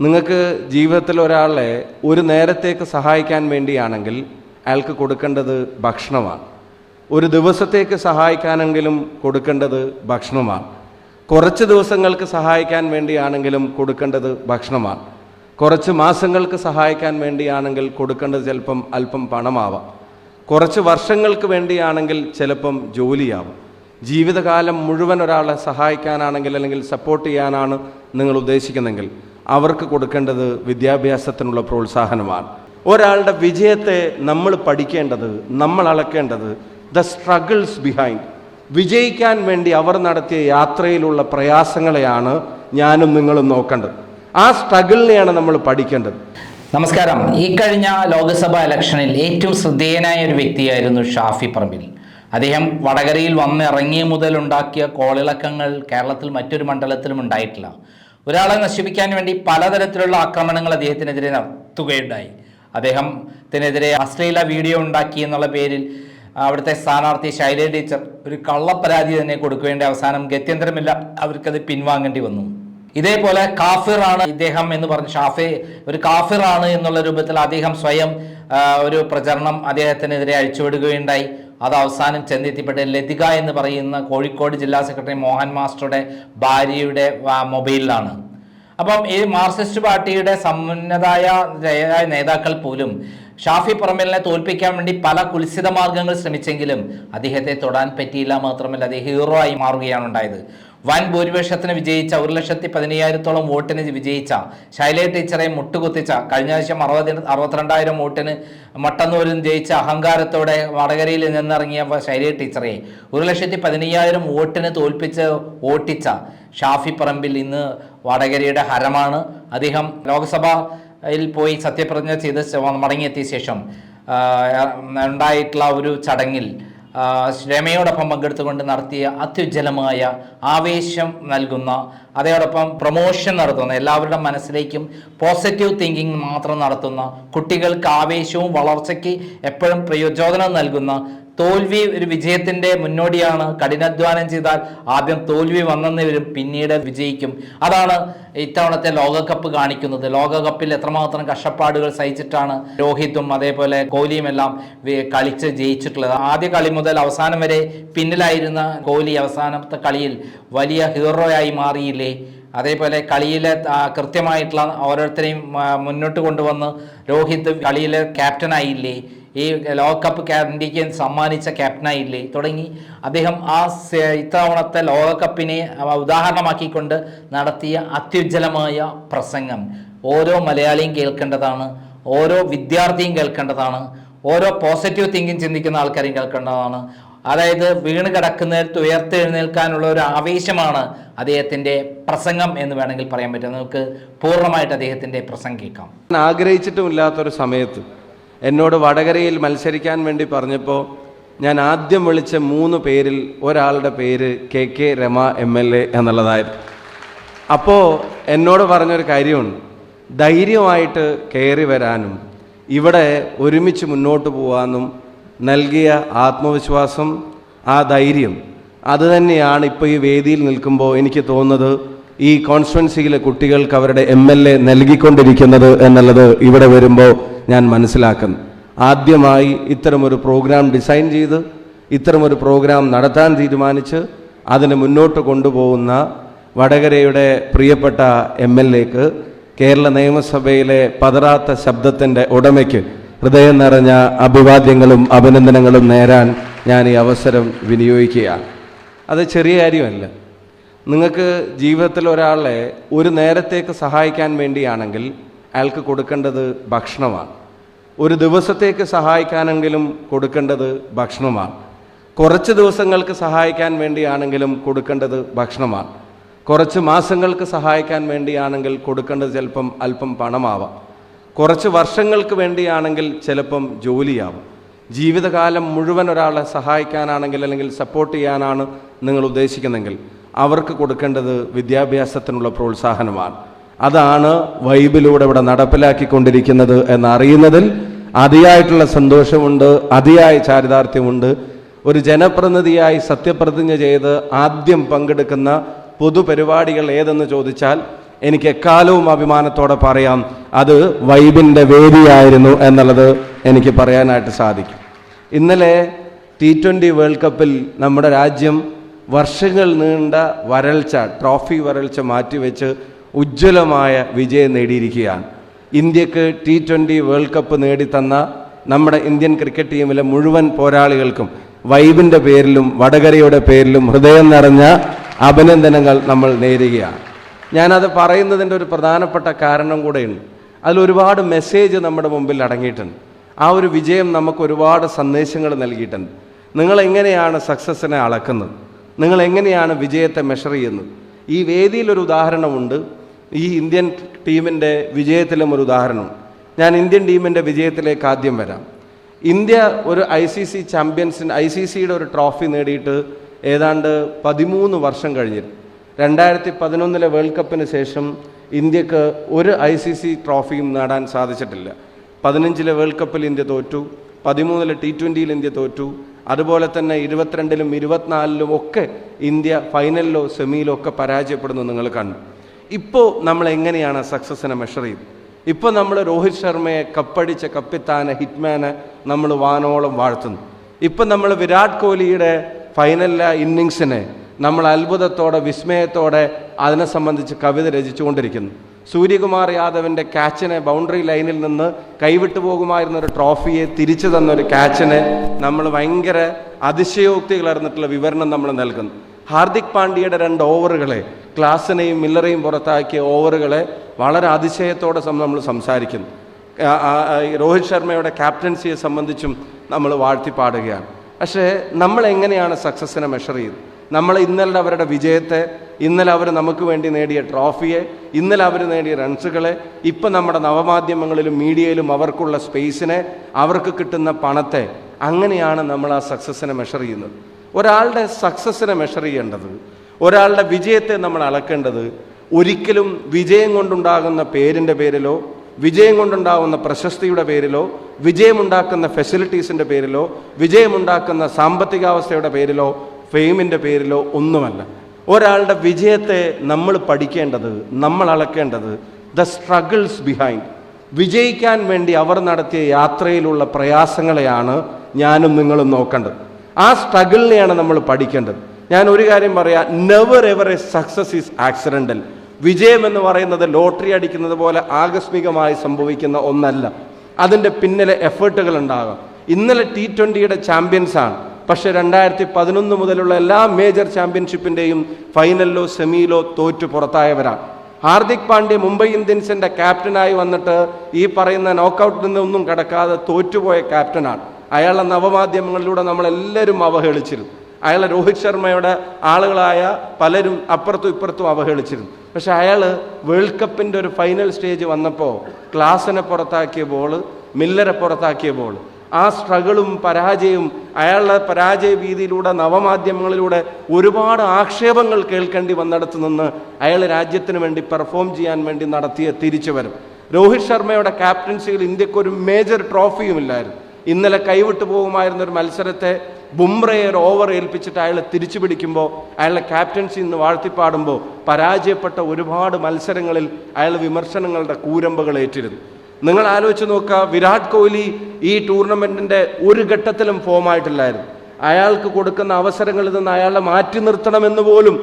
നിങ്ങൾക്ക് ജീവിതത്തിൽ ഒരാളെ ഒരു നേരത്തേക്ക് സഹായിക്കാൻ വേണ്ടിയാണെങ്കിൽ അയാൾക്ക് കൊടുക്കേണ്ടത് ഭക്ഷണമാണ്. ഒരു ദിവസത്തേക്ക് സഹായിക്കാനെങ്കിലും കൊടുക്കേണ്ടത് ഭക്ഷണമാണ്. കുറച്ച് ദിവസങ്ങൾക്ക് സഹായിക്കാൻ വേണ്ടിയാണെങ്കിലും കൊടുക്കേണ്ടത് ഭക്ഷണമാണ്. കുറച്ച് മാസങ്ങൾക്ക് സഹായിക്കാൻ വേണ്ടിയാണെങ്കിൽ കൊടുക്കേണ്ടത് ചിലപ്പം അല്പം പണമാവാം. കുറച്ച് വർഷങ്ങൾക്ക് വേണ്ടിയാണെങ്കിൽ ചിലപ്പം ജോലിയാവും. ജീവിതകാലം മുഴുവൻ ഒരാളെ സഹായിക്കാനാണെങ്കിൽ അല്ലെങ്കിൽ സപ്പോർട്ട് ചെയ്യാനാണ് നിങ്ങൾ ഉദ്ദേശിക്കുന്നെങ്കിൽ അവർക്ക് കൊടുക്കേണ്ടത് വിദ്യാഭ്യാസത്തിനുള്ള പ്രോത്സാഹനമാണ്. ഒരാളുടെ വിജയത്തെ നമ്മൾ പഠിക്കേണ്ടത് നമ്മൾ അളക്കേണ്ടത് ദ സ്ട്രഗിൾസ് ബിഹൈൻഡ് വിജയിക്കാൻ വേണ്ടി അവർ നടത്തിയ യാത്രയിലുള്ള പ്രയാസങ്ങളെയാണ് ഞാനും നിങ്ങളും നോക്കേണ്ടത്. ആ സ്ട്രഗിളിനെയാണ് നമ്മൾ പഠിക്കേണ്ടത്. നമസ്കാരം. ഈ കഴിഞ്ഞ ലോക്സഭാ ഇലക്ഷനിൽ ഏറ്റവും ശ്രദ്ധേയനായ ഒരു വ്യക്തിയായിരുന്നു ഷാഫി പറമ്പിൽ. അദ്ദേഹം വടകരയിൽ വന്നിറങ്ങിയ മുതൽ ഉണ്ടാക്കിയ കോളിളക്കങ്ങൾ കേരളത്തിൽ മറ്റൊരു മണ്ഡലത്തിലും ഉണ്ടായിട്ടില്ല. ഒരാളെ നശിപ്പിക്കാൻ വേണ്ടി പലതരത്തിലുള്ള ആക്രമണങ്ങൾ അദ്ദേഹത്തിനെതിരെ നടത്തുകയുണ്ടായി. അദ്ദേഹത്തിനെതിരെ അശ്ലീല വീഡിയോ ഉണ്ടാക്കി എന്നുള്ള പേരിൽ അവിടുത്തെ സ്ഥാനാർത്ഥി ശൈലജ ടീച്ചർ ഒരു കള്ളപ്പരാതി തന്നെ കൊടുക്കേണ്ട അവസാനം ഗത്യന്തരമില്ല അവർക്കത് പിൻവാങ്ങേണ്ടി വന്നു. ഇതേപോലെ കാഫിറാണ് ഇദ്ദേഹം എന്ന് പറഞ്ഞ് ഷാഫി ഒരു കാഫിറാണ് എന്നുള്ള രൂപത്തിൽ അദ്ദേഹം സ്വയം ഒരു പ്രചരണം അദ്ദേഹത്തിനെതിരെ അഴിച്ചുവിടുകയുണ്ടായി. അത് അവസാനം ചെന്നെത്തിപ്പെട്ട ലതിക എന്ന് പറയുന്ന കോഴിക്കോട് ജില്ലാ സെക്രട്ടറി മോഹൻ മാസ്റ്ററുടെ ഭാര്യയുടെ മൊബൈലിലാണ്. അപ്പം ഈ മാർക്സിസ്റ്റ് പാർട്ടിയുടെ സമുന്നതായ നേതാക്കൾ പോലും ഷാഫി പറമ്പലിനെ തോൽപ്പിക്കാൻ വേണ്ടി പല കുൽസിത മാർഗങ്ങൾ ശ്രമിച്ചെങ്കിലും അദ്ദേഹത്തെ തൊടാൻ പറ്റിയില്ല മാത്രമല്ല അദ്ദേഹം ഹീറോ ആയി മാറുകയാണ് ഉണ്ടായത്. വൻ ഭൂരിപക്ഷത്തിന് വിജയിച്ച ഒരു ലക്ഷത്തി പതിനയ്യായിരത്തോളം വോട്ടിന് വിജയിച്ച ശൈല ടീച്ചറെ മുട്ടുകുത്തിച്ച കഴിഞ്ഞ ആഴ്ച അറുപത് അറുപത്തിരണ്ടായിരം വോട്ടിന് മട്ടന്നൂരിൽ ജയിച്ച അഹങ്കാരത്തോടെ വടകരയിൽ നിന്നിറങ്ങിയ ശൈല ടീച്ചറെ ഒരു ലക്ഷത്തി പതിനയ്യായിരം വോട്ടിന് തോൽപ്പിച്ച് ഓട്ടിച്ച ഷാഫി പറമ്പിൽ ഇന്ന് വടകരയുടെ ഹരമാണ്. അദ്ദേഹം ലോക്സഭയിൽ പോയി സത്യപ്രതിജ്ഞ ചെയ്ത് മടങ്ങിയെത്തിയ ശേഷം ഉണ്ടായിട്ടുള്ള ഒരു ചടങ്ങിൽ രമയോടൊപ്പം പങ്കെടുത്തുകൊണ്ട് നടത്തിയ അത്യുജ്വലമായ ആവേശം നൽകുന്ന അതോടൊപ്പം പ്രൊമോഷൻ നടത്തുന്ന എല്ലാവരുടെ മനസ്സിലേക്കും പോസിറ്റീവ് തിങ്കിങ് മാത്രം നടത്തുന്ന കുട്ടികൾക്ക് ആവേശവും വളർച്ചയ്ക്ക് എപ്പോഴും പ്രയോജനം നൽകുന്ന തോൽവി ഒരു വിജയത്തിന്റെ മുന്നോടിയാണ് കഠിനാധ്വാനം ചെയ്താൽ ആദ്യം തോൽവി വന്നെന്ന് വരും പിന്നീട് വിജയിക്കും. അതാണ് ഇത്തവണത്തെ ലോകകപ്പ് കാണിക്കുന്നത്. ലോകകപ്പിൽ എത്രമാത്രം കഷ്ടപ്പാടുകൾ സഹിച്ചിട്ടാണ് രോഹിത്തും അതേപോലെ കോഹ്ലിയും എല്ലാം കളിച്ച് ജയിച്ചിട്ടുള്ളത്. ആദ്യ കളി മുതൽ അവസാനം വരെ പിന്നിലായിരുന്ന കോഹ്ലി അവസാനത്തെ കളിയിൽ വലിയ ഹീറോയായി മാറിയില്ലേ? അതേപോലെ കളിയിലെ കൃത്യമായിട്ടുള്ള ഓരോരുത്തരെയും മുന്നോട്ട് കൊണ്ടുവന്ന് രോഹിത് കളിയിലെ ക്യാപ്റ്റനായില്ലേ? ഈ ലോകകപ്പ് ഇന്ത്യയ്ക്ക് സമ്മാനിച്ച ക്യാപ്റ്റനായില്ലേ തുടങ്ങി. അദ്ദേഹം ആ ഇത്തവണത്തെ ലോകകപ്പിനെ ഉദാഹരണമാക്കിക്കൊണ്ട് നടത്തിയ അത്യുജ്വലമായ പ്രസംഗം. ഓരോ മലയാളിയും കേൾക്കേണ്ടതാണ് ഓരോ വിദ്യാർത്ഥിയും കേൾക്കേണ്ടതാണ് ഓരോ പോസിറ്റീവ് തിങ്കിങ് ചിന്തിക്കുന്ന ആൾക്കാരും കേൾക്കേണ്ടതാണ്. അതായത് വീണ് കിടക്കുന്നിടത്ത് ഉയർത്തെഴുന്നേൽക്കാനുള്ള ഒരു ആവേശമാണ് അദ്ദേഹത്തിന്റെ പ്രസംഗം എന്ന് വേണമെങ്കിൽ പറയാൻ പറ്റും. നമുക്ക് പൂർണമായിട്ട് അദ്ദേഹത്തിന്റെ പ്രസംഗം കേൾക്കാം. ആഗ്രഹിച്ചിട്ടുമില്ലാത്തൊരു സമയത്ത് എന്നോട് വടകരയിൽ മത്സരിക്കാൻ വേണ്ടി പറഞ്ഞപ്പോൾ ഞാൻ ആദ്യം വിളിച്ച മൂന്ന് പേരിൽ ഒരാളുടെ പേര് K K Rama M L A എന്നുള്ളതായിരുന്നു. അപ്പോൾ എന്നോട് പറഞ്ഞൊരു കാര്യമുണ്ട്. ധൈര്യമായിട്ട് കയറി വരാനും ഇവിടെ ഒരുമിച്ച് മുന്നോട്ട് പോകാനും നൽകിയ ആത്മവിശ്വാസം ആ ധൈര്യം അതുതന്നെയാണ് ഇപ്പോൾ ഈ വേദിയിൽ നിൽക്കുമ്പോൾ എനിക്ക് തോന്നുന്നത് ഈ കോൺസ്റ്റുവൻസിയിലെ കുട്ടികൾക്ക് അവരുടെ എം എൽ എ നൽകിക്കൊണ്ടിരിക്കുന്നത് എന്നുള്ളത് ഇവിടെ വരുമ്പോൾ ഞാൻ മനസ്സിലാക്കുന്നു. ആദ്യമായി ഇത്തരമൊരു പ്രോഗ്രാം ഡിസൈൻ ചെയ്ത് ഇത്തരമൊരു പ്രോഗ്രാം നടത്താൻ തീരുമാനിച്ച് അതിന് മുന്നോട്ട് കൊണ്ടുപോകുന്ന വടകരയുടെ പ്രിയപ്പെട്ട എം എൽ എക്ക് കേരള നിയമസഭയിലെ പതറാത്ത ശബ്ദത്തിന്റെ ഉടമയ്ക്ക് ഹൃദയം നിറഞ്ഞ അഭിവാദ്യങ്ങളും അഭിനന്ദനങ്ങളും നേരാൻ ഞാൻ ഈ അവസരം വിനിയോഗിക്കുകയാണ്. അത് ചെറിയ കാര്യമല്ല. നിങ്ങൾക്ക് ജീവിതത്തിൽ ഒരാളെ ഒരു നേരത്തേക്ക് സഹായിക്കാൻ വേണ്ടിയാണെങ്കിൽ അയാൾക്ക് കൊടുക്കേണ്ടത് ഭക്ഷണമാണ്. ഒരു ദിവസത്തേക്ക് സഹായിക്കാനെങ്കിലും കൊടുക്കേണ്ടത് ഭക്ഷണമാണ്. കുറച്ച് ദിവസങ്ങൾക്ക് സഹായിക്കാൻ വേണ്ടിയാണെങ്കിലും കൊടുക്കേണ്ടത് ഭക്ഷണമാണ്. കുറച്ച് മാസങ്ങൾക്ക് സഹായിക്കാൻ വേണ്ടിയാണെങ്കിൽ കൊടുക്കേണ്ടത് ചിലപ്പം അല്പം പണമാവാം. കുറച്ച് വർഷങ്ങൾക്ക് വേണ്ടിയാണെങ്കിൽ ചിലപ്പം ജോലിയാവും. ജീവിതകാലം മുഴുവൻ ഒരാളെ സഹായിക്കാനാണെങ്കിൽ അല്ലെങ്കിൽ സപ്പോർട്ട് ചെയ്യാനാണ് നിങ്ങൾ ഉദ്ദേശിക്കുന്നെങ്കിൽ അവർക്ക് കൊടുക്കേണ്ടത് വിദ്യാഭ്യാസത്തിനുള്ള പ്രോത്സാഹനമാണ്. അതാണ് വൈബിലൂടെ ഇവിടെ നടപ്പിലാക്കിക്കൊണ്ടിരിക്കുന്നത് എന്നറിയുന്നതിൽ അതിയായിട്ടുള്ള സന്തോഷമുണ്ട് അതിയായ ചാരിതാർത്ഥ്യമുണ്ട്. ഒരു ജനപ്രതിനിധിയായി സത്യപ്രതിജ്ഞ ചെയ്ത് ആദ്യം പങ്കെടുക്കുന്ന പൊതുപരിപാടികൾ ഏതെന്ന് ചോദിച്ചാൽ എനിക്ക് എക്കാലവും അഭിമാനത്തോടെ പറയാം അത് വൈബിന്റെ വേദിയായിരുന്നു എന്നുള്ളത് എനിക്ക് പറയാനായിട്ട് സാധിക്കും. ഇന്നലെ ടി ട്വന്റി വേൾഡ് കപ്പിൽ നമ്മുടെ രാജ്യം വർഷങ്ങൾ നീണ്ട വരൾച്ച ട്രോഫി വരൾച്ച മാറ്റിവെച്ച് ഉജ്ജ്വലമായ വിജയം നേടിയിരിക്കുകയാണ്. ഇന്ത്യയ്ക്ക് ടി ട്വന്റി വേൾഡ് കപ്പ് നേടിത്തന്ന നമ്മുടെ ഇന്ത്യൻ ക്രിക്കറ്റ് ടീമിലെ മുഴുവൻ പോരാളികൾക്കും വൈബിന്റെ പേരിലും വടകരയുടെ പേരിലും ഹൃദയം നിറഞ്ഞ അഭിനന്ദനങ്ങൾ നമ്മൾ നേരുകയാണ്. ഞാനത് പറയുന്നതിന്റെ ഒരു പ്രധാനപ്പെട്ട കാരണം കൂടെയുണ്ട്. അതിലൊരുപാട് മെസ്സേജ് നമ്മുടെ മുമ്പിൽ അടങ്ങിയിട്ടുണ്ട്. ആ ഒരു വിജയം നമുക്ക് ഒരുപാട് സന്ദേശങ്ങൾ നൽകിയിട്ടുണ്ട്. നിങ്ങളെങ്ങനെയാണ് സക്സസ്സിനെ അളക്കുന്നത്? നിങ്ങൾ എങ്ങനെയാണ് വിജയത്തെ മെഷർ ചെയ്യുന്നത്? ഈ വേദിയിൽ ഒരു ഉദാഹരണമുണ്ട്. ഈ ഇന്ത്യൻ ടീമിന്റെ വിജയത്തിലും ഒരു ഉദാഹരണമുണ്ട് ഞാൻ ഇന്ത്യൻ ടീമിന്റെ വിജയത്തിലേക്ക് ആദ്യം വരാം. ഇന്ത്യ ഒരു ഐ സി സി ചാമ്പ്യൻസിന് ഐ സി സിയുടെ ഒരു ട്രോഫി നേടിയിട്ട് ഏതാണ്ട് പതിമൂന്ന് വർഷം കഴിഞ്ഞിരുന്നു. രണ്ടായിരത്തി പതിനൊന്നിലെ വേൾഡ് കപ്പിന് ശേഷം ഇന്ത്യയ്ക്ക് ഒരു ഐ സി സി ട്രോഫിയും നേടാൻ സാധിച്ചിട്ടില്ല. പതിനഞ്ചിലെ വേൾഡ് കപ്പിൽ ഇന്ത്യ തോറ്റു. പതിമൂന്നിലെ ടി ട്വന്റിയിൽ ഇന്ത്യ തോറ്റു. അതുപോലെ തന്നെ ഇരുപത്തിരണ്ടിലും ഇരുപത്തിനാലിലും ഒക്കെ ഇന്ത്യ ഫൈനലിലോ സെമിയിലോ ഒക്കെ പരാജയപ്പെടുന്നു നിങ്ങൾ കണ്ടു. ഇപ്പോൾ നമ്മൾ എങ്ങനെയാണ് സക്സസ്സിനെ മെഷർ ചെയ്ത് ഇപ്പോൾ നമ്മൾ രോഹിത് ശർമ്മയെ കപ്പടിച്ച കപ്പിത്താനെ ഹിറ്റ്മാനെ നമ്മൾ വാനോളം വാഴ്ത്തുന്നു. ഇപ്പം നമ്മൾ വിരാട് കോഹ്ലിയുടെ ഫൈനലിലെ ഇന്നിങ്സിനെ നമ്മൾ അത്ഭുതത്തോടെ വിസ്മയത്തോടെ അതിനെ സംബന്ധിച്ച് കവിത രചിച്ചുകൊണ്ടിരിക്കുന്നു. സൂര്യകുമാർ യാദവിന്റെ ക്യാച്ചിനെ ബൗണ്ടറി ലൈനിൽ നിന്ന് കൈവിട്ടു പോകുമായിരുന്ന ഒരു ട്രോഫിയെ തിരിച്ചു തന്ന ഒരു ക്യാച്ചിനെ നമ്മൾ ഭയങ്കര അതിശയോക്തി കലർന്നിട്ടുള്ള വിവരണം നമ്മൾ നൽകുന്നു. ഹാർദിക് പാണ്ഡ്യയുടെ രണ്ട് ഓവറുകളെ ക്ലാസിനെയും മില്ലറേയും പുറത്താക്കിയ ഓവറുകളെ വളരെ അതിശയത്തോടെ നമ്മൾ സംസാരിക്കുന്നു. രോഹിത് ശർമ്മയുടെ ക്യാപ്റ്റൻസിയെ സംബന്ധിച്ചും നമ്മൾ വാഴ്ത്തിപ്പാടുകയാണ്. പക്ഷേ നമ്മൾ എങ്ങനെയാണ് സക്സസ്സിനെ മെഷർ ചെയ്ത് നമ്മൾ ഇന്നലെ അവരുടെ വിജയത്തെ ഇന്നലെ അവർ നമുക്ക് വേണ്ടി നേടിയ ട്രോഫിയെ ഇന്നലെ അവർ നേടിയ റൺസുകളെ ഇപ്പം നമ്മുടെ നവമാധ്യമങ്ങളിലും മീഡിയയിലും അവർക്കുള്ള സ്പേസിനെ അവർക്ക് കിട്ടുന്ന പണത്തെ അങ്ങനെയാണ് നമ്മൾ ആ സക്സസ്സിനെ മെഷർ ചെയ്യുന്നത്. ഒരാളുടെ സക്സസ്സിനെ മെഷർ ചെയ്യേണ്ടത് ഒരാളുടെ വിജയത്തെ നമ്മൾ അളക്കേണ്ടത് ഒരിക്കലും വിജയം കൊണ്ടുണ്ടാകുന്ന പേരിന്റെ പേരിലോ വിജയം കൊണ്ടുണ്ടാകുന്ന പ്രശസ്തിയുടെ പേരിലോ വിജയമുണ്ടാക്കുന്ന ഫെസിലിറ്റീസിന്റെ പേരിലോ വിജയമുണ്ടാക്കുന്ന സാമ്പത്തികാവസ്ഥയുടെ പേരിലോ ഫെയിമിന്റെ പേരിലോ ഒന്നുമല്ല. ഒരാളുടെ വിജയത്തെ നമ്മൾ പഠിക്കേണ്ടത് നമ്മൾ അളക്കേണ്ടത് ദ സ്ട്രഗിൾസ് ബിഹൈൻഡ് വിജയിക്കാൻ വേണ്ടി അവർ നടത്തിയ യാത്രയിലുള്ള പ്രയാസങ്ങളെയാണ് ഞാനും നിങ്ങളും നോക്കേണ്ടത്. ആ സ്ട്രഗിളിനെയാണ് നമ്മൾ പഠിക്കേണ്ടത്. ഞാൻ ഒരു കാര്യം പറയാം never ever a success is accidental വിജയം എന്ന് പറയുന്നത് ലോട്ടറി അടിക്കുന്നത് പോലെ ആകസ്മികമായി സംഭവിക്കുന്ന ഒന്നല്ല. അതിന്റെ പിന്നിലെ എഫേർട്ടുകൾ ഉണ്ടാകാം. ഇന്നലെ ടി ട്വന്റിയുടെ ചാമ്പ്യൻസാണ് പക്ഷെ രണ്ടായിരത്തി പതിനൊന്ന് മുതലുള്ള എല്ലാ മേജർ ചാമ്പ്യൻഷിപ്പിന്റെയും ഫൈനലിലോ സെമിയിലോ തോറ്റു പുറത്തായവരാണ്. ഹാർദിക് പാണ്ഡ്യ മുംബൈ ഇന്ത്യൻസിന്റെ ക്യാപ്റ്റനായി വന്നിട്ട് ഈ പറയുന്ന നോക്കൗട്ടിൽ നിന്നൊന്നും കടക്കാതെ തോറ്റുപോയ ക്യാപ്റ്റനാണ്. അയാളെ നവമാധ്യമങ്ങളിലൂടെ നമ്മളെല്ലാവരും അവഹേളിച്ചിരുന്നു. അയാളെ രോഹിത് ശർമ്മയുടെ ആളുകളായ പലരും അപ്പുറത്തും ഇപ്പുറത്തും അവഹേളിച്ചിരുന്നു. പക്ഷെ അയാൾ വേൾഡ് കപ്പിന്റെ ഒരു ഫൈനൽ സ്റ്റേജ് വന്നപ്പോൾ ക്ലാസിനെ പുറത്താക്കിയ ബോൾ മില്ലറെ പുറത്താക്കിയ ബോൾ ആ സ്ട്രഗിളും പരാജയവും അയാളുടെ പരാജയ ഭീതിയിലൂടെ നവമാധ്യമങ്ങളിലൂടെ ഒരുപാട് ആക്ഷേപങ്ങൾ കേൾക്കേണ്ടി വന്നിടത്ത് നിന്ന് അയാൾ രാജ്യത്തിന് വേണ്ടി പെർഫോം ചെയ്യാൻ വേണ്ടി നടത്തിയ തിരിച്ചുവരും രോഹിത് ശർമ്മയുടെ ക്യാപ്റ്റൻസിയിൽ ഇന്ത്യയ്ക്ക് ഒരു മേജർ ട്രോഫിയും ഇല്ലായിരുന്നു ഇന്നലെ കൈവിട്ടു പോകുമായിരുന്ന ഒരു മത്സരത്തെ ബുംറയെ ഒരു ഓവർ ഏൽപ്പിച്ചിട്ട് അയാളെ തിരിച്ചു പിടിക്കുമ്പോൾ അയാളുടെ ക്യാപ്റ്റൻസി ഇന്ന് വാഴ്ത്തിപ്പാടുമ്പോൾ പരാജയപ്പെട്ട ഒരുപാട് മത്സരങ്ങളിൽ അയാൾ വിമർശനങ്ങളുടെ കൂരമ്പകൾ ഏറ്റിരുന്നു. നിങ്ങൾ ആലോചിച്ച് നോക്കുക വിരാട് കോഹ്ലി ഈ ടൂർണമെന്റിന്റെ ഒരു ഘട്ടത്തിലും ഫോം ആയിട്ടില്ലായിരുന്നു. അയാൾക്ക് കൊടുക്കുന്ന അവസരങ്ങളിൽ നിന്ന് അയാളെ മാറ്റി നിർത്തണമെന്ന് പോലും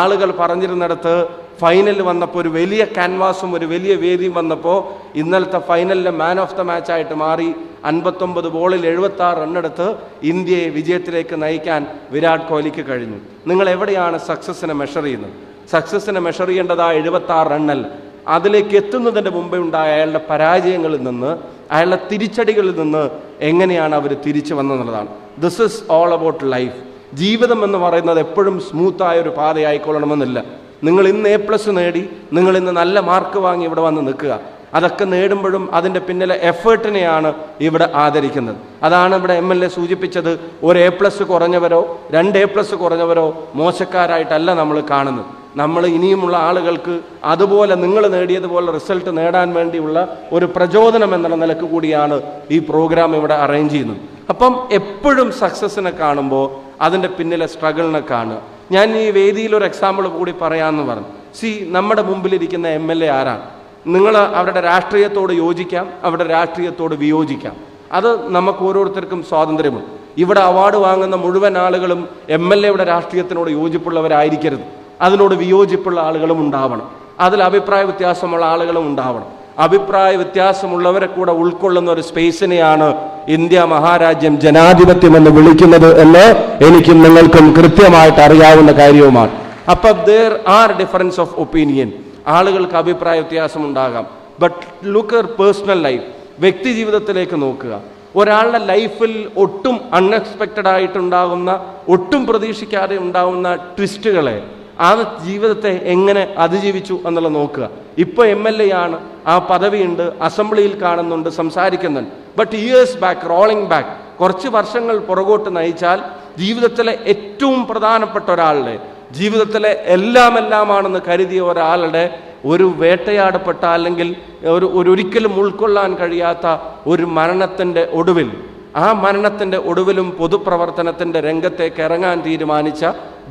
ആളുകൾ പറഞ്ഞിരുന്നിടത്ത് ഫൈനലിൽ വന്നപ്പോൾ ഒരു വലിയ ക്യാൻവാസും ഒരു വലിയ വേദിയും വന്നപ്പോൾ ഇന്നലത്തെ ഫൈനലിലെ മാൻ ഓഫ് ദ മാച്ച് ആയിട്ട് മാറി അൻപത്തൊമ്പത് ബോളിൽ എഴുപത്തി ആറ് റണ്ണെടുത്ത് ഇന്ത്യയെ വിജയത്തിലേക്ക് നയിക്കാൻ വിരാട് കോഹ്ലിക്ക് കഴിഞ്ഞു. നിങ്ങൾ എവിടെയാണ് സക്സസ്സിനെ മെഷർ ചെയ്യുന്നത്? സക്സസ്സിനെ മെഷർ ചെയ്യേണ്ടത് ആ എഴുപത്തി ആറ് റണ്ണല്ല അതിലേക്ക് എത്തുന്നതിന്റെ മുമ്പേ ഉണ്ടായ അയാളുടെ പരാജയങ്ങളിൽ നിന്ന് അയാളുടെ തിരിച്ചടികളിൽ നിന്ന് എങ്ങനെയാണ് അവർ തിരിച്ചു വന്നതെന്നുള്ളതാണ്. This is all about life ജീവിതം എന്ന് പറയുന്നത് എപ്പോഴും സ്മൂത്തായ ഒരു പാതയായിക്കൊള്ളണമെന്നില്ല. നിങ്ങൾ ഇന്ന് എ പ്ലസ് നേടി നിങ്ങൾ ഇന്ന് നല്ല മാർക്ക് വാങ്ങി ഇവിടെ വന്ന് നിൽക്കുക. അതൊക്കെ നേടുമ്പോഴും അതിന്റെ പിന്നിലെ എഫേർട്ടിനെയാണ് ഇവിടെ ആദരിക്കുന്നത്. അതാണ് ഇവിടെ എം എൽ എ സൂചിപ്പിച്ചത് ഒരു എ പ്ലസ് കുറഞ്ഞവരോ രണ്ട് എ പ്ലസ് കുറഞ്ഞവരോ മോശക്കാരായിട്ടല്ല നമ്മൾ കാണുന്നത്. നമ്മൾ ഇനിയുമുള്ള ആളുകൾക്ക് അതുപോലെ നിങ്ങൾ നേടിയതുപോലെ റിസൾട്ട് നേടാൻ വേണ്ടിയുള്ള ഒരു പ്രചോദനം എന്നുള്ള നിലയ്ക്ക് കൂടിയാണ് ഈ പ്രോഗ്രാം ഇവിടെ അറേഞ്ച് ചെയ്യുന്നത്. അപ്പം എപ്പോഴും സക്സസ്സിനെ കാണുമ്പോൾ അതിന്റെ പിന്നിലെ സ്ട്രഗിളിനെ കാണുക. ഞാൻ ഈ വേദിയിൽ ഒരു എക്സാമ്പിൾ കൂടി പറയാമെന്ന് പറഞ്ഞു. സി നമ്മുടെ മുമ്പിലിരിക്കുന്ന എം എൽ എ ആരാണ് നിങ്ങൾ അവരുടെ രാഷ്ട്രീയത്തോട് യോജിക്കാം അവരുടെ രാഷ്ട്രീയത്തോട് വിയോജിക്കാം. അത് നമുക്ക് ഓരോരുത്തർക്കും സ്വാതന്ത്ര്യമുണ്ട്. ഇവിടെ അവാർഡ് വാങ്ങുന്ന മുഴുവൻ ആളുകളും എം എൽ എയുടെ രാഷ്ട്രീയത്തിനോട് യോജിപ്പുള്ളവരായിരിക്കരുത്. അതിനോട് വിയോജിപ്പുള്ള ആളുകളും ഉണ്ടാവണം. അതിൽ അഭിപ്രായ വ്യത്യാസമുള്ള ആളുകളും ഉണ്ടാവണം. അഭിപ്രായ വ്യത്യാസമുള്ളവരെ കൂടെ ഉൾക്കൊള്ളുന്ന ഒരു സ്പേസിനെയാണ് ഇന്ത്യ മഹാരാജ്യം ജനാധിപത്യം എന്ന് വിളിക്കുന്നത് എന്ന് എനിക്കും നിങ്ങൾക്കും കൃത്യമായിട്ട് അറിയാവുന്ന കാര്യവുമാണ്. അപ്പൊ there are difference of opinion ആളുകൾക്ക് അഭിപ്രായ വ്യത്യാസം ഉണ്ടാകാം. ബട്ട് ലുക്ക് പേഴ്സണൽ ലൈഫ് വ്യക്തി ജീവിതത്തിലേക്ക് നോക്കുക. ഒരാളുടെ ലൈഫിൽ ഒട്ടും അൺഎക്സ്പെക്റ്റഡ് ആയിട്ടുണ്ടാകുന്ന ഒട്ടും പ്രതീക്ഷിക്കാതെ ഉണ്ടാകുന്ന ട്വിസ്റ്റുകളെ ആ ജീവിതത്തെ എങ്ങനെ അതിജീവിച്ചു എന്നുള്ളത് നോക്കുക. ഇപ്പോൾ എം എൽ എ ആണ് ആ പദവിയുണ്ട് അസംബ്ലിയിൽ കാണുന്നുണ്ട് സംസാരിക്കുന്നുണ്ട്. But years back rolling back കുറച്ച് വർഷങ്ങൾ പുറകോട്ട് നയിച്ചാൽ ജീവിതത്തിലെ ഏറ്റവും പ്രധാനപ്പെട്ട ഒരാളുടെ ജീവിതത്തിലെ എല്ലാം എല്ലാമാണെന്ന് കരുതിയ ഒരാളുടെ ഒരു വേട്ടയാടപ്പെട്ട അല്ലെങ്കിൽ ഒരു ഒരു ഒരിക്കലും ഉൾക്കൊള്ളാൻ കഴിയാത്ത ഒരു മരണത്തിന്റെ ഒടുവിൽ ആ മരണത്തിന്റെ ഒടുവിലും പൊതുപ്രവർത്തനത്തിന്റെ രംഗത്തേക്ക് ഇറങ്ങാൻ തീരുമാനിച്ച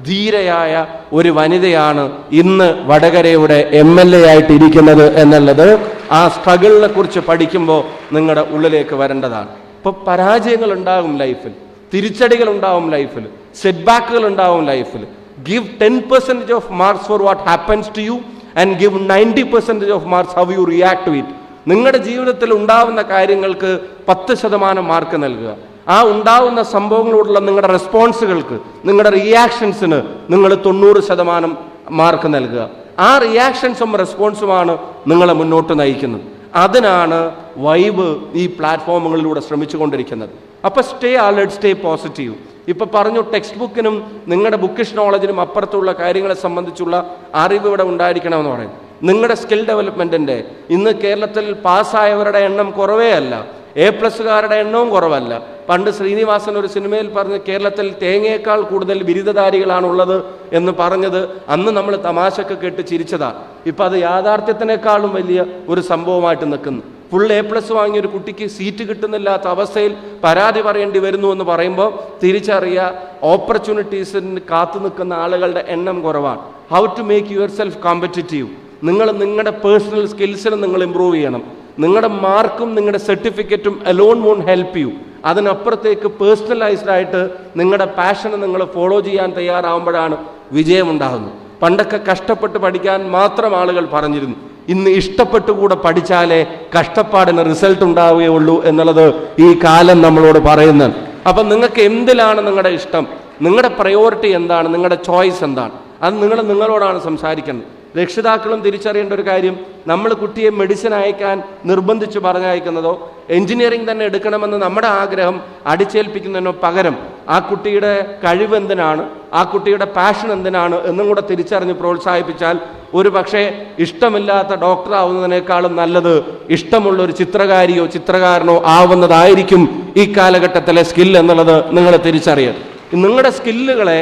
ധീരയായ ഒരു വനിതയാണ് ഇന്ന് വടകരയുടെ എം എൽ എ ആയിട്ട് ഇരിക്കുന്നത് എന്നുള്ളത്. ആ സ്ട്രഗിളിനെ കുറിച്ച് പഠിക്കുമ്പോൾ നിങ്ങളുടെ ഉള്ളിലേക്ക് വരേണ്ടതാണ്. ഇപ്പോൾ പരാജയങ്ങൾ ഉണ്ടാകും ലൈഫിൽ തിരിച്ചടികൾ ഉണ്ടാവും ലൈഫിൽ സെറ്റ് ബാക്കുകൾ ഉണ്ടാവും ലൈഫിൽ. Give ten percentage of marks for what happens to you and give ninety percentage of marks how you react to it നിങ്ങളുടെ ജീവിതത്തിൽ ഉണ്ടാവുന്ന കാര്യങ്ങൾക്ക് പത്ത് ശതമാനം മാർക്ക് നൽകുക. ആ ഉണ്ടാവുന്ന സംഭവങ്ങളോടുള്ള നിങ്ങളുടെ റെസ്പോൺസുകൾക്ക് നിങ്ങളുടെ റിയാക്ഷൻസിന് നിങ്ങൾ തൊണ്ണൂറ് ശതമാനം മാർക്ക് നൽകുക. ആ റിയാക്ഷൻസും റെസ്പോൺസുമാണ് നിങ്ങളെ മുന്നോട്ട് നയിക്കുന്നത്. അതിനാണ് വൈബ് ഈ പ്ലാറ്റ്ഫോമുകളിലൂടെ ശ്രമിച്ചു കൊണ്ടിരിക്കുന്നത് അപ്പോൾ സ്റ്റേ അലേർട്ട് സ്റ്റേ പോസിറ്റീവ് ഇപ്പം പറഞ്ഞു ടെക്സ്റ്റ് ബുക്കിനും നിങ്ങളുടെ ബുക്കിഷ് നോളജിനും അപ്പുറത്തുള്ള കാര്യങ്ങളെ സംബന്ധിച്ചുള്ള അറിവ് ഇവിടെ ഉണ്ടായിരിക്കണമെന്ന് പറയും നിങ്ങളുടെ സ്കിൽ ഡെവലപ്മെന്റിന്റെ ഇന്ന് കേരളത്തിൽ പാസ്സായവരുടെ എണ്ണം കുറവേ അല്ല. എ പ്ലസ്സുകാരുടെ എണ്ണവും കുറവല്ല. പണ്ട് ശ്രീനിവാസൻ ഒരു സിനിമയിൽ പറഞ്ഞ് കേരളത്തിൽ തേങ്ങയേക്കാൾ കൂടുതൽ ബിരുദധാരികളാണുള്ളത് എന്ന് പറഞ്ഞത് അന്ന് നമ്മൾ തമാശക്ക് കേട്ട് ചിരിച്ചതാണ് ഇപ്പം അത് യാഥാർത്ഥ്യത്തിനേക്കാളും വലിയ ഒരു സംഭവമായിട്ട് നിൽക്കുന്നു. ഫുൾ എ പ്ലസ് വാങ്ങിയ ഒരു കുട്ടിക്ക് സീറ്റ് കിട്ടുന്നില്ലാത്ത അവസ്ഥയിൽ പരാതി പറയേണ്ടി വരുന്നു എന്ന് പറയുമ്പോൾ തിരിച്ചറിയുക ഓപ്പർച്യൂണിറ്റീസിന് കാത്തു നിൽക്കുന്ന ആളുകളുടെ എണ്ണം കുറവാണ്. How to make yourself competitive നിങ്ങൾ നിങ്ങളുടെ പേഴ്സണൽ സ്കിൽസിനെ നിങ്ങൾ ഇമ്പ്രൂവ് ചെയ്യണം. നിങ്ങളുടെ മാർക്കും നിങ്ങളുടെ സർട്ടിഫിക്കറ്റും അലോൺ വോൺ ഹെൽപ്പ് യു അതിനപ്പുറത്തേക്ക് പേഴ്സണലൈസ്ഡ് ആയിട്ട് നിങ്ങളുടെ പാഷനെ നിങ്ങൾ ഫോളോ ചെയ്യാൻ തയ്യാറാവുമ്പോഴാണ് വിജയമുണ്ടാകുന്നത്. പണ്ടൊക്കെ കഷ്ടപ്പെട്ട് പഠിക്കാൻ മാത്രം ആളുകൾ പറഞ്ഞിരുന്നു. ഇന്ന് ഇഷ്ടപ്പെട്ടുകൂടെ പഠിച്ചാലേ കഷ്ടപ്പാടിന് റിസൾട്ട് ഉണ്ടാവുകയുള്ളൂ എന്നുള്ളത് ഈ കാലം നമ്മളോട് പറയുന്നത്. അപ്പം നിങ്ങൾക്ക് എന്തിലാണ് നിങ്ങളുടെ ഇഷ്ടം? നിങ്ങളുടെ പ്രയോറിറ്റി എന്താണ്? നിങ്ങളുടെ ചോയ്സ് എന്താണ്? അത് നിങ്ങൾ നിങ്ങളോടാണ് സംസാരിക്കുന്നത്. രക്ഷിതാക്കളും തിരിച്ചറിയേണ്ട ഒരു കാര്യം നമ്മൾ കുട്ടിയെ മെഡിസിൻ അയക്കാൻ നിർബന്ധിച്ച് പറഞ്ഞയക്കുന്നതോ എഞ്ചിനീയറിംഗ് തന്നെ എടുക്കണമെന്ന് നമ്മുടെ ആഗ്രഹം അടിച്ചേൽപ്പിക്കുന്നതിനോ പകരം ആ കുട്ടിയുടെ കഴിവ് എന്തിനാണ് ആ കുട്ടിയുടെ പാഷൻ എന്തിനാണ് എന്നും കൂടെ തിരിച്ചറിഞ്ഞ് പ്രോത്സാഹിപ്പിച്ചാൽ ഒരു പക്ഷേ ഇഷ്ടമില്ലാത്ത ഡോക്ടർ ആവുന്നതിനേക്കാളും നല്ലത് ഇഷ്ടമുള്ള ഒരു ചിത്രകാരിയോ ചിത്രകാരനോ ആവുന്നതായിരിക്കും ഈ കാലഘട്ടത്തിലെ സ്കിൽ എന്നുള്ളത് നിങ്ങൾ തിരിച്ചറിയുക നിങ്ങളുടെ സ്കില്ലുകളെ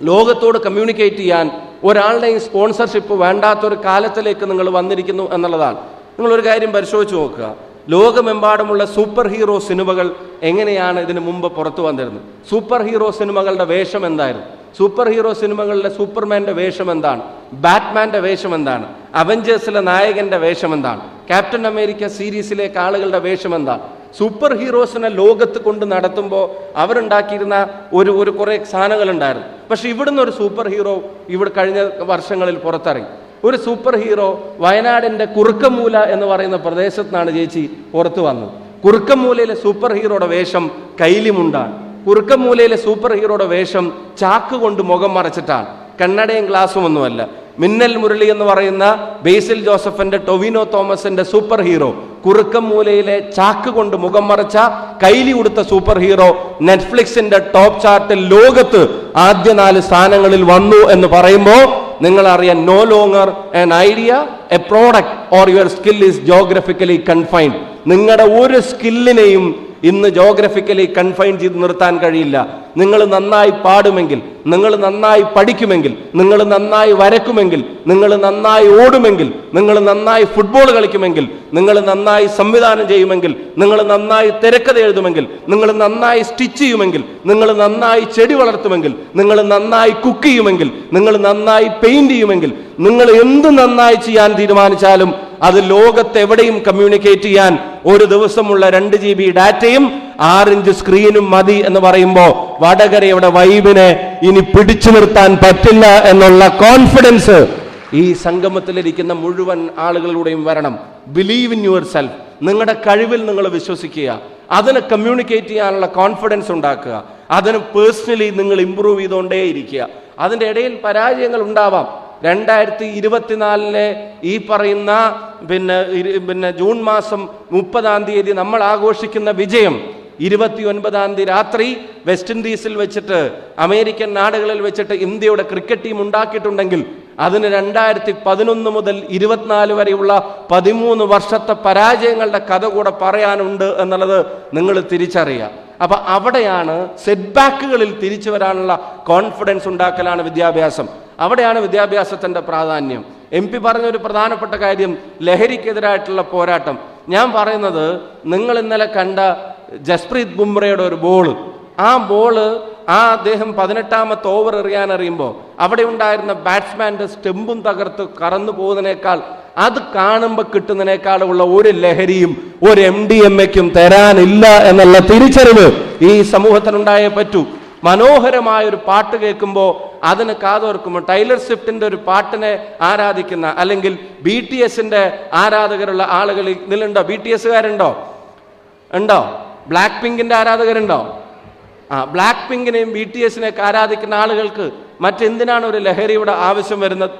ലോകത്തോട് കമ്മ്യൂണിക്കേറ്റ് ചെയ്യാൻ ഒരാളുടെയും സ്പോൺസർഷിപ്പ് വേണ്ടാത്തൊരു കാലത്തിലേക്ക് നിങ്ങൾ വന്നിരിക്കുന്നു എന്നുള്ളതാണ്. നിങ്ങളൊരു കാര്യം പരിശോധിച്ച് നോക്കുക. ലോകമെമ്പാടുമുള്ള സൂപ്പർ ഹീറോ സിനിമകൾ എങ്ങനെയാണ് ഇതിനു മുമ്പ് പുറത്തു വന്നിരുന്നത്? സൂപ്പർ ഹീറോ സിനിമകളുടെ വേഷം എന്തായിരുന്നു? സൂപ്പർ ഹീറോ സിനിമകളിലെ സൂപ്പർമാന്റെ വേഷം എന്താണ്? ബാറ്റ്മാന്റെ വേഷം എന്താണ്? അവഞ്ചേഴ്സിലെ നായകന്റെ വേഷം എന്താണ്? ക്യാപ്റ്റൻ അമേരിക്ക സീരീസിലെ ആളുകളുടെ വേഷം എന്താണ്? സൂപ്പർ ഹീറോസിനെ ലോകത്ത് കൊണ്ട് നടത്തുമ്പോൾ അവരുണ്ടാക്കിയിരുന്ന ഒരു ഒരു കുറേ സാധനങ്ങളുണ്ടായിരുന്നു. പക്ഷെ ഇവിടുന്ന് ഒരു സൂപ്പർ ഹീറോ ഇവിടെ കഴിഞ്ഞ വർഷങ്ങളിൽ പുറത്തിറങ്ങി. ഒരു സൂപ്പർ ഹീറോ വയനാടിന്റെ കുറുക്കമൂല എന്ന് പറയുന്ന പ്രദേശത്താണ് ചേച്ചി പുറത്തു വന്നത്. കുറുക്കമൂലയിലെ സൂപ്പർ ഹീറോയുടെ വേഷം കൈലിമുണ്ടാണ്. കുറുക്കമൂലയിലെ സൂപ്പർ ഹീറോയുടെ വേഷം ചാക്ക് കൊണ്ട് മുഖം മറച്ചിട്ടാണ്. കണ്ണടയും ഗ്ലാസും ഒന്നുമല്ല. മിന്നൽ മുരളി എന്ന് പറയുന്ന ബേസിൽ ജോസഫിന്റെ ടൊവിനോ തോമസിന്റെ സൂപ്പർ ഹീറോ കുറുക്കമൂലയിലെ ചാക്ക് കൊണ്ട് മുഖം മറച്ച കൈലി കൊടുത്ത സൂപ്പർ ഹീറോ നെറ്റ്ഫ്ലിക്സിന്റെ ടോപ്പ് ചാർട്ടിൽ ലോകത്ത് ആദ്യ നാല് സ്ഥാനങ്ങളിൽ വന്നു എന്ന് പറയുമ്പോൾ നിങ്ങൾ അറിയാൻ no longer an idea a product or your skill is geographically confined നിങ്ങളുടെ ഒരു സ്കില്ലിനെയും ഇന്ന് ജോഗ്രഫിക്കലി കൺഫൈൻ ചെയ്ത് നിർത്താൻ കഴിയില്ല നിങ്ങൾ നന്നായി പാടുമെങ്കിൽ നിങ്ങൾ നന്നായി പഠിക്കുമെങ്കിൽ നിങ്ങൾ നന്നായി വരക്കുമെങ്കിൽ നിങ്ങൾ നന്നായി ഓടുമെങ്കിൽ നിങ്ങൾ നന്നായി ഫുട്ബോൾ കളിക്കുമെങ്കിൽ നിങ്ങൾ നന്നായി സംവിധാനം ചെയ്യുമെങ്കിൽ നിങ്ങൾ നന്നായി തിരക്കഥ എഴുതുമെങ്കിൽ നിങ്ങൾ നന്നായി സ്റ്റിച്ച് ചെയ്യുമെങ്കിൽ നിങ്ങൾ നന്നായി ചെടി വളർത്തുമെങ്കിൽ നിങ്ങൾ നന്നായി കുക്ക് ചെയ്യുമെങ്കിൽ നിങ്ങൾ നന്നായി പെയിന്റ് ചെയ്യുമെങ്കിൽ നിങ്ങൾ എന്ത് നന്നായി ചെയ്യാൻ തീരുമാനിച്ചാലും അത് ലോകത്തെവിടെയും കമ്മ്യൂണിക്കേറ്റ് ചെയ്യാൻ ഒരു ദിവസമുള്ള രണ്ട് ജി ബി ഡാറ്റയും ആറിഞ്ച് സ്ക്രീനും മതി എന്ന് പറയുമ്പോൾ വടകരയുടെ വൈബിനെ ഇനി പിടിച്ചു നിർത്താൻ പറ്റില്ല എന്നുള്ള കോൺഫിഡൻസ് ഈ സംഗമത്തിലിരിക്കുന്ന മുഴുവൻ ആളുകളിലൂടെയും വരണം. ബിലീവ് ഇൻ യുവർ സെൽഫ് നിങ്ങളുടെ കഴിവിൽ നിങ്ങൾ വിശ്വസിക്കുക. അതിനെ കമ്മ്യൂണിക്കേറ്റ് ചെയ്യാനുള്ള കോൺഫിഡൻസ് ഉണ്ടാക്കുക. അതിന് പേഴ്സണലി നിങ്ങൾ ഇമ്പ്രൂവ് ചെയ്തുകൊണ്ടേയിരിക്കുക. അതിന്റെ ഇടയിൽ പരാജയങ്ങൾ ഉണ്ടാവാം. രണ്ടായിരത്തി ഇരുപത്തിനാലിലെ ഈ പറയുന്ന പിന്നെ പിന്നെ ജൂൺ മാസം മുപ്പതാം തീയതി നമ്മൾ ആഘോഷിക്കുന്ന വിജയം ഇരുപത്തി ഒൻപതാം തീയതി രാത്രി വെസ്റ്റ് ഇൻഡീസിൽ വെച്ചിട്ട് അമേരിക്കൻ നാടുകളിൽ വെച്ചിട്ട് ഇന്ത്യയുടെ ക്രിക്കറ്റ് ടീം ഉണ്ടാക്കിയിട്ടുണ്ടെങ്കിൽ അതിന് രണ്ടായിരത്തി പതിനൊന്ന് മുതൽ ഇരുപത്തിനാല് വരെയുള്ള പതിമൂന്ന് വർഷത്തെ പരാജയങ്ങളുടെ കഥ കൂടെ പറയാനുണ്ട് എന്നുള്ളത് നിങ്ങൾ തിരിച്ചറിയുക. അപ്പൊ അവിടെയാണ് സെറ്റ് ബാക്കുകളിൽ തിരിച്ചു വരാനുള്ള കോൺഫിഡൻസ് ഉണ്ടാക്കലാണ് വിദ്യാഭ്യാസം. അവിടെയാണ് വിദ്യാഭ്യാസത്തിന്റെ പ്രാധാന്യം. എം പി പറഞ്ഞ ഒരു പ്രധാനപ്പെട്ട കാര്യം ലഹരിക്കെതിരായിട്ടുള്ള പോരാട്ടം. ഞാൻ പറയുന്നത് നിങ്ങൾ ഇന്നലെ കണ്ട ജസ്പ്രീത് ബുംറയുടെ ഒരു ബോൾ. ആ ബോൾ ആ അദ്ദേഹം പതിനെട്ടാമത്തെ ഓവർ എറിയാൻ അറിയുമ്പോൾ അവിടെ ഉണ്ടായിരുന്ന ബാറ്റ്സ്മാന്റെ സ്റ്റെമ്പും തകർത്ത് കറന്നു പോകുന്നതിനേക്കാൾ അത് കാണുമ്പോൾ കിട്ടുന്നതിനേക്കാളുള്ള ഒരു ലഹരിയും ഒരു എം ഡി എം എക്കും തരാനില്ല എന്നുള്ള തിരിച്ചറിവ് ഈ സമൂഹത്തിനുണ്ടായേ പറ്റൂ. മനോഹരമായ ഒരു പാട്ട് കേൾക്കുമ്പോൾ അതിന് കാതോർക്കുമ്പോൾ ടൈലർ സ്വിഫ്റ്റിന്റെ ഒരു പാട്ടിനെ ആരാധിക്കുന്ന അല്ലെങ്കിൽ ബി ടി എസിന്റെ ആരാധകരുള്ള ആളുകൾ ഇതിലുണ്ടോ ബി ടി എസുകാരുണ്ടോ ഉണ്ടോ? ബ്ലാക്ക് പിങ്കിന്റെ ആരാധകരുണ്ടോ? ആ ബ്ലാക്ക് പിങ്കിനെയും ബി ടി എസിനെയൊക്കെ ആരാധിക്കുന്ന ആളുകൾക്ക് മറ്റെന്തിനാണ് ഒരു ലഹരിയുടെ ആവശ്യം വരുന്നത്?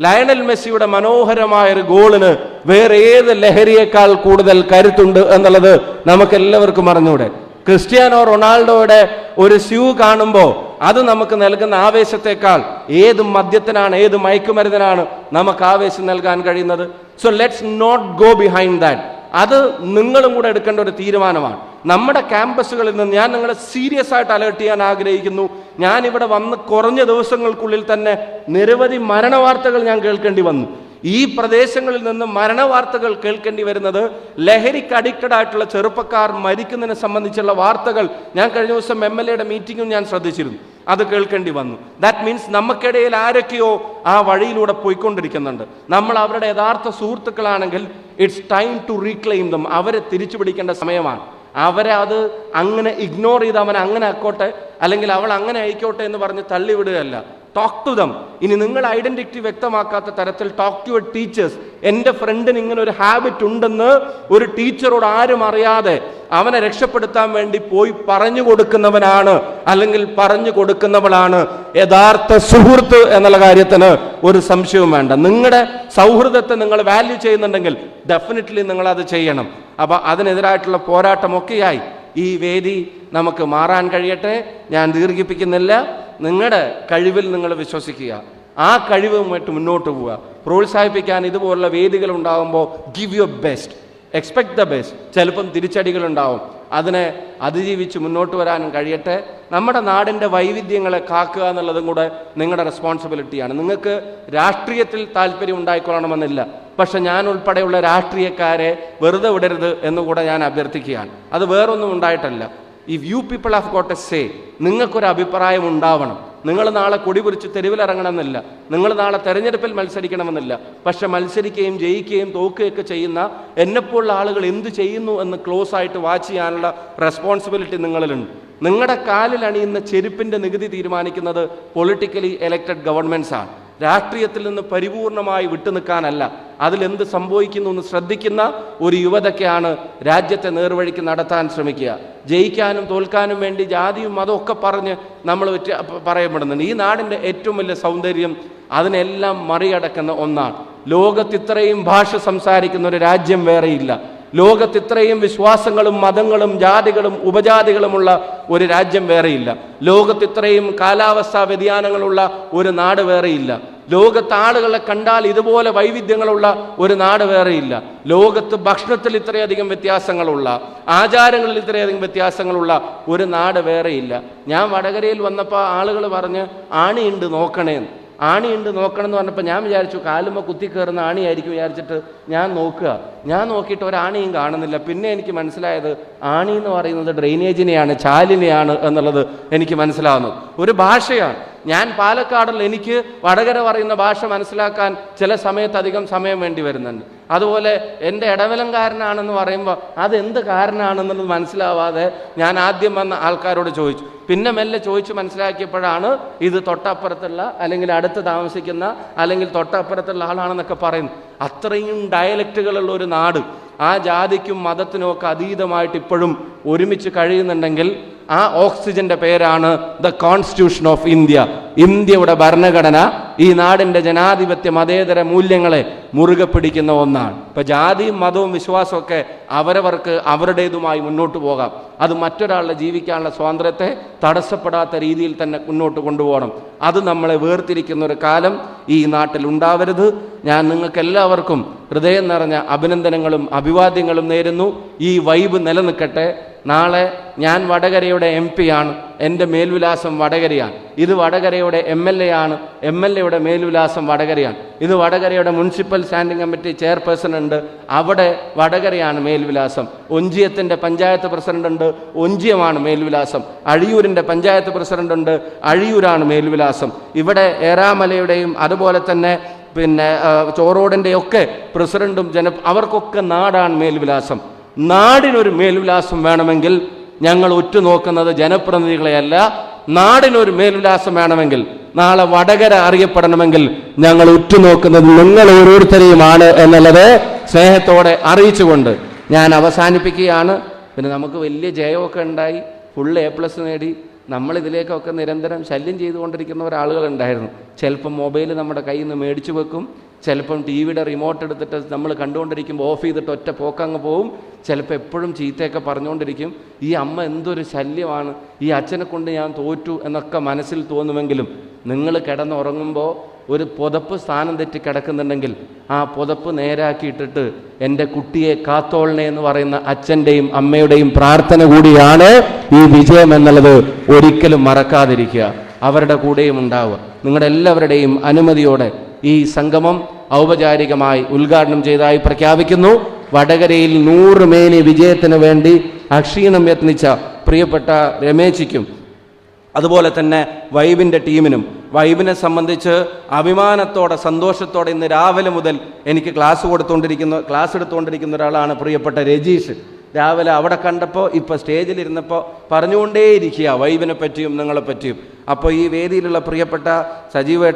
ലയണൽ മെസ്സിയുടെ മനോഹരമായ ഒരു ഗോളിന് വേറെ ഏത് ലഹരിയേക്കാൾ കൂടുതൽ കരുത്തുണ്ട് എന്നുള്ളത് നമുക്ക് എല്ലാവർക്കും അറിഞ്ഞൂടെ. ക്രിസ്ത്യാനോ റൊണാൾഡോയുടെ ഒരു സ്യൂ കാണുമ്പോൾ അത് നമുക്ക് നൽകുന്ന ആവേശത്തെക്കാൾ ഏത് മദ്യത്തിനാണ് ഏത് മയക്കുമരുന്നിനാണ് നമുക്ക് ആവേശം നൽകാൻ കഴിയുന്നത്? So let's not go behind that അത് നിങ്ങളും കൂടെ എടുക്കേണ്ട ഒരു തീരുമാനമാണ്. നമ്മുടെ ക്യാമ്പസുകളിൽ നിന്ന് ഞാൻ നിങ്ങളെ സീരിയസ് ആയിട്ട് അലേർട്ട് ചെയ്യാൻ ആഗ്രഹിക്കുന്നു. ഞാൻ ഇവിടെ വന്ന് കുറഞ്ഞ ദിവസങ്ങൾക്കുള്ളിൽ തന്നെ നിരവധി മരണവാർത്തകൾ ഞാൻ കേൾക്കേണ്ടി വന്നു. ഈ പ്രദേശങ്ങളിൽ നിന്ന് മരണവാർത്തകൾ കേൾക്കേണ്ടി വരുന്നത് ലഹരിക്ക് അഡിക്റ്റഡ് ആയിട്ടുള്ള ചെറുപ്പക്കാർ മരിക്കുന്നതിനെ സംബന്ധിച്ചുള്ള വാർത്തകൾ ഞാൻ കഴിഞ്ഞ ദിവസം എം എൽ എയുടെ മീറ്റിംഗും ഞാൻ ശ്രദ്ധിച്ചിരുന്നു. അത് കേൾക്കേണ്ടി വന്നു. ദാറ്റ് മീൻസ് നമുക്കിടയിൽ ആരൊക്കെയോ ആ വഴിയിലൂടെ പോയിക്കൊണ്ടിരിക്കുന്നുണ്ട്. നമ്മൾ അവരുടെ യഥാർത്ഥ സുഹൃത്തുക്കളാണെങ്കിൽ it's time to reclaim them അവരെ തിരിച്ചു പിടിക്കേണ്ട സമയമാണ്. അവരെ അത് അങ്ങനെ ഇഗ്നോർ ചെയ്ത് അവൻ അങ്ങനെ ആക്കോട്ടെ അല്ലെങ്കിൽ അവൾ അങ്ങനെ ആയിക്കോട്ടെ എന്ന് പറഞ്ഞ് തള്ളിവിടുകയല്ല. ടോക്ക് ടു ദം ഇനി നിങ്ങൾ ഐഡന്റിറ്റി വ്യക്തമാക്കാത്ത തരത്തിൽ ടോക്ക് ടു യുവർ ടീച്ചേഴ്സ് എന്റെ ഫ്രണ്ടിന് ഇങ്ങനെ ഒരു ഹാബിറ്റ് ഉണ്ടെന്ന് ഒരു ടീച്ചറോട് ആരും അറിയാതെ അവനെ രക്ഷപ്പെടുത്താൻ വേണ്ടി പോയി പറഞ്ഞു കൊടുക്കുന്നവനാണ്. അല്ലെങ്കിൽ പറഞ്ഞു കൊടുക്കുന്നവളാണ്. യഥാർത്ഥ സുഹൃത്ത് എന്നുള്ള കാര്യത്തിന് ഒരു സംശയവും വേണ്ട. നിങ്ങളുടെ സൗഹൃദത്തെ നിങ്ങൾ വാല്യൂ ചെയ്യുന്നുണ്ടെങ്കിൽ ഡെഫിനറ്റ്ലി നിങ്ങൾ അത് ചെയ്യണം. അപ്പൊ അതിനെതിരായിട്ടുള്ള പോരാട്ടമൊക്കെയായി. ഈ വേദി നമുക്ക് മാറാൻ കഴിയട്ടെ. ഞാൻ ദീർഘിപ്പിക്കുന്നില്ല. നിങ്ങളുടെ കഴിവിൽ നിങ്ങൾ വിശ്വസിക്കുക. ആ കഴിവുമായിട്ട് മുന്നോട്ട് പോവുക. പ്രോത്സാഹിപ്പിക്കാൻ ഇതുപോലുള്ള വേദികൾ ഉണ്ടാകുമ്പോൾ give your best expect the best ചിലപ്പം തിരിച്ചടികൾ ഉണ്ടാവും. അതിനെ അതിജീവിച്ച് മുന്നോട്ട് വരാനും കഴിയട്ടെ. നമ്മുടെ നാടിന്റെ വൈവിധ്യങ്ങളെ കാക്കുക എന്നുള്ളതും കൂടെ നിങ്ങളുടെ റെസ്പോൺസിബിലിറ്റിയാണ് നിങ്ങൾക്ക് രാഷ്ട്രീയത്തിൽ താല്പര്യം ഉണ്ടായിക്കൊള്ളണമെന്നില്ല. പക്ഷെ ഞാൻ ഉൾപ്പെടെയുള്ള രാഷ്ട്രീയക്കാരെ വെറുതെ വിടരുത് എന്നുകൂടെ ഞാൻ അഭ്യർത്ഥിക്കുകയാണ്. അത് വേറൊന്നും ഉണ്ടായിട്ടല്ല. If you people have got a say നിങ്ങൾക്കൊരു അഭിപ്രായം ഉണ്ടാവണം. നിങ്ങൾ നാളെ കൊടി പിടിച്ച് തെരുവിലിറങ്ങണമെന്നില്ല. നിങ്ങൾ നാളെ തെരഞ്ഞെടുപ്പിൽ മത്സരിക്കണമെന്നില്ല. പക്ഷെ മത്സരിക്കുകയും ജയിക്കുകയും തോക്കുകയൊക്കെ ചെയ്യുന്ന എന്നെപ്പോലുള്ള ആളുകൾ എന്ത് ചെയ്യുന്നു എന്ന് ക്ലോസ് ആയിട്ട് വാച്ച് ചെയ്യാനുള്ള റെസ്പോൺസിബിലിറ്റി നിങ്ങളിലുണ്ട്. നിങ്ങളുടെ കാലിൽ അണിയുന്ന ചെരുപ്പിന്റെ നികുതി തീരുമാനിക്കുന്നത് പൊളിറ്റിക്കലി എലക്റ്റഡ് ആണ്. രാഷ്ട്രീയത്തിൽ നിന്ന് പരിപൂർണമായി വിട്ടുനിൽക്കാനല്ല അതിലെന്ത് സംഭവിക്കുന്നു എന്ന് ശ്രദ്ധിക്കുന്ന ഒരു യുവതയ്ക്കാണ് രാജ്യത്തെ നേർവഴിക്ക് നടത്താൻ ശ്രമിക്കുക. ജയിക്കാനും തോൽക്കാനും വേണ്ടി ജാതിയും മതവും ഒക്കെ പറഞ്ഞ് നമ്മൾ പറയപ്പെടുന്നുണ്ട്. ഈ നാടിന്റെ ഏറ്റവും വലിയ സൗന്ദര്യം അതിനെല്ലാം മറികടക്കുന്ന ഒന്നാണ്. ലോകത്ത് ഇത്രയും ഭാഷ സംസാരിക്കുന്ന ഒരു രാജ്യം വേറെയില്ല. ലോകത്ത് ഇത്രയും വിശ്വാസങ്ങളും മതങ്ങളും ജാതികളും ഉപജാതികളുമുള്ള ഒരു രാജ്യം വേറെയില്ല. ലോകത്ത് ഇത്രയും കാലാവസ്ഥാ വ്യതിയാനങ്ങളുള്ള ഒരു നാട് വേറെയില്ല. ലോകത്ത് ആളുകളെ കണ്ടാൽ ഇതുപോലെ വൈവിധ്യങ്ങളുള്ള ഒരു നാട് വേറെയില്ല. ലോകത്ത് ഭക്ഷണത്തിൽ ഇത്രയധികം വ്യത്യാസങ്ങളുള്ള ആചാരങ്ങളിൽ ഇത്രയധികം വ്യത്യാസങ്ങളുള്ള ഒരു നാട് വേറെയില്ല. ഞാൻ വടകരയിൽ വന്നപ്പോൾ ആളുകൾ പറഞ്ഞ് ആണിയുണ്ട് നോക്കണേന്ന് ആണിയുണ്ട് നോക്കണം എന്ന് പറഞ്ഞപ്പോൾ ഞാൻ വിചാരിച്ചു കാലുമ്പോൾ കുത്തി കയറുന്ന ആണിയായിരിക്കും വിചാരിച്ചിട്ട് ഞാൻ നോക്കുക. ഞാൻ നോക്കിയിട്ട് ഒരാണിയും കാണുന്നില്ല. പിന്നെ എനിക്ക് മനസ്സിലായത് ആണി എന്ന് പറയുന്നത് ഡ്രെയിനേജിനെയാണ് ചാലിനെയാണ് എന്നുള്ളത് എനിക്ക് മനസ്സിലാവുന്നത് ഒരു ഭാഷയാണ്. ഞാൻ പാലക്കാടുള്ള എനിക്ക് വടകര പറയുന്ന ഭാഷ മനസ്സിലാക്കാൻ ചില സമയത്ത് അധികം സമയം വേണ്ടി വരുന്നുണ്ട്. അതുപോലെ എന്റെ ഇടവലംകാരനാണെന്ന് പറയുമ്പോൾ അതെന്ത് കാരനാണെന്നുള്ളത് മനസ്സിലാവാതെ ഞാൻ ആദ്യം വന്ന ആൾക്കാരോട് ചോദിച്ചു. പിന്നെ മെല്ലെ ചോദിച്ച് മനസ്സിലാക്കിയപ്പോഴാണ് ഇത് തൊട്ടപ്പുറത്തുള്ള അല്ലെങ്കിൽ അടുത്ത് താമസിക്കുന്ന അല്ലെങ്കിൽ തൊട്ടപ്പുറത്തുള്ള ആളാണെന്നൊക്കെ പറയുന്നു അത്രയും ഡയലക്റ്റുകളുള്ള ഒരു നാട് ആ ജാതിക്കും മതത്തിനും ഒക്കെ അതീതമായിട്ട് ഇപ്പോഴും ഒരുമിച്ച് കഴിയുന്നുണ്ടെങ്കിൽ ആ ഓക്സിജന്റെ പേരാണ് ദ കോൺസ്റ്റിറ്റ്യൂഷൻ ഓഫ് ഇന്ത്യ. ഇന്ത്യയുടെ ഭരണഘടന ഈ നാടിന്റെ ജനാധിപത്യ മതേതര മൂല്യങ്ങളെ മുറുകെ പിടിക്കുന്ന ഒന്നാണ്. ഇപ്പൊ ജാതിയും മതവും വിശ്വാസവും ഒക്കെ അവരവർക്ക് അവരുടേതുമായി മുന്നോട്ട് പോകാം. അത് മറ്റൊരാളുടെ ജീവിക്കാനുള്ള സ്വാതന്ത്ര്യത്തെ തടസ്സപ്പെടാത്ത രീതിയിൽ തന്നെ മുന്നോട്ട് കൊണ്ടുപോകണം. അത് നമ്മളെ വേർതിരിക്കുന്ന ഒരു കാലം ഈ നാട്ടിൽ ഉണ്ടാവരുത്. ഞാൻ നിങ്ങൾക്ക് എല്ലാവർക്കും ഹൃദയം നിറഞ്ഞ അഭിനന്ദനങ്ങളും അഭിവാദ്യങ്ങളും നേരുന്നു. ഈ വൈബ് നിലനിൽക്കട്ടെ. നാളെ ഞാൻ വടകരയുടെ എം ആണ് എന്റെ മേൽവിലാസം വടകരയാണ്. ഇത് വടകരയുടെ എം എൽ എ ആണ്. എം എൽ എയുടെ മേൽവിലാസം വടകരയാണ്. ഇത് വടകരയുടെ മുനിസിപ്പൽ സ്റ്റാൻഡിംഗ് കമ്മിറ്റി ചെയർപേഴ്സൺ ഉണ്ട് അവിടെ വടകരയാണ് മേൽവിലാസം. ഒഞ്ചിയത്തിന്റെ പഞ്ചായത്ത് പ്രസിഡന്റ് ഉണ്ട് ഒഞ്ചിയമാണ് മേൽവിലാസം. അഴിയൂരിന്റെ പഞ്ചായത്ത് പ്രസിഡന്റ് ഉണ്ട് അഴിയൂരാണ് മേൽവിലാസം. ഇവിടെ ഏറാമലയുടെയും അതുപോലെ തന്നെ പിന്നെ ചോറോടിന്റെയൊക്കെ പ്രസിഡന്റും ജന അവർക്കൊക്കെ നാടാണ് മേൽവിലാസം. നാടിനൊരു മേൽവിലാസം വേണമെങ്കിൽ ഞങ്ങൾ ഉറ്റുനോക്കുന്നത് ജനപ്രതിനിധികളെയല്ല നാടിനൊരു മേൽവിലാസം വേണമെങ്കിൽ നാളെ വടകര അറിയപ്പെടണമെങ്കിൽ ഞങ്ങൾ ഉറ്റുനോക്കുന്നത് നിങ്ങൾ ഓരോരുത്തരെയുമാണ് എന്നുള്ളത് സ്നേഹത്തോടെ അറിയിച്ചുകൊണ്ട് ഞാൻ അവസാനിപ്പിക്കുകയാണ്. പിന്നെ നമുക്ക് വലിയ ജയമൊക്കെ ഉണ്ടായി. ഫുൾ എ പ്ലസ് നേടി. നമ്മൾ ഇതിലേക്കൊക്കെ നിരന്തരം ശല്യം ചെയ്തുകൊണ്ടിരിക്കുന്ന ഒരാളുകളുണ്ടായിരുന്നു ചിലപ്പം മൊബൈൽ നമ്മുടെ കയ്യിൽ നിന്ന് മേടിച്ചു വെക്കും. ചിലപ്പം ടി വിയുടെ റിമോട്ട് എടുത്തിട്ട് നമ്മൾ കണ്ടുകൊണ്ടിരിക്കുമ്പോൾ ഓഫ് ചെയ്തിട്ട് ഒറ്റ പോക്കങ്ങ് പോവും. ചിലപ്പോൾ എപ്പോഴും ചീത്തയൊക്കെ പറഞ്ഞുകൊണ്ടിരിക്കും. ഈ അമ്മ എന്തൊരു ശല്യമാണ്. ഈ അച്ഛനെ കൊണ്ട് ഞാൻ തോറ്റു എന്നൊക്കെ മനസ്സിൽ തോന്നുമെങ്കിലും നിങ്ങൾ കിടന്നുറങ്ങുമ്പോൾ ഒരു പുതപ്പ് സ്ഥാനം തെറ്റി കിടക്കുന്നുണ്ടെങ്കിൽ ആ പുതപ്പ് നേരാക്കിയിട്ടിട്ട് എന്റെ കുട്ടിയെ കാത്തോളണേ എന്ന് പറയുന്ന അച്ഛന്റെയും അമ്മയുടെയും പ്രാർത്ഥന കൂടിയാണ് ഈ വിജയം എന്നുള്ളത് ഒരിക്കലും മറക്കാതിരിക്കുക. അവരുടെ കൂടെയും ഉണ്ടാവുക. നിങ്ങളുടെ എല്ലാവരുടെയും അനുമതിയോടെ ഈ സംഗമം ഔപചാരികമായി ഉദ്ഘാടനം ചെയ്തതായി പ്രഖ്യാപിക്കുന്നു. വടകരയിൽ നൂറ് മേനി വിജയത്തിന് വേണ്ടി അക്ഷീണം യത്നിച്ച പ്രിയപ്പെട്ട രമേശിക്കും അതുപോലെ തന്നെ വൈബിന്റെ ടീമിനും. വൈബിനെ സംബന്ധിച്ച് അഭിമാനത്തോടെ സന്തോഷത്തോടെ ഇന്ന് രാവിലെ മുതൽ എനിക്ക് ക്ലാസ് കൊടുത്തുകൊണ്ടിരിക്കുന്ന ക്ലാസ് എടുത്തുകൊണ്ടിരിക്കുന്ന ഒരാളാണ് പ്രിയപ്പെട്ട രജീഷ്. രാവിലെ അവിടെ കണ്ടപ്പോൾ ഇപ്പോൾ സ്റ്റേജിലിരുന്നപ്പോൾ പറഞ്ഞുകൊണ്ടേയിരിക്കുക വൈബിനെ പറ്റിയും നിങ്ങളെ പറ്റിയും. അപ്പോൾ ഈ വേദിയിലുള്ള പ്രിയപ്പെട്ട സജീവ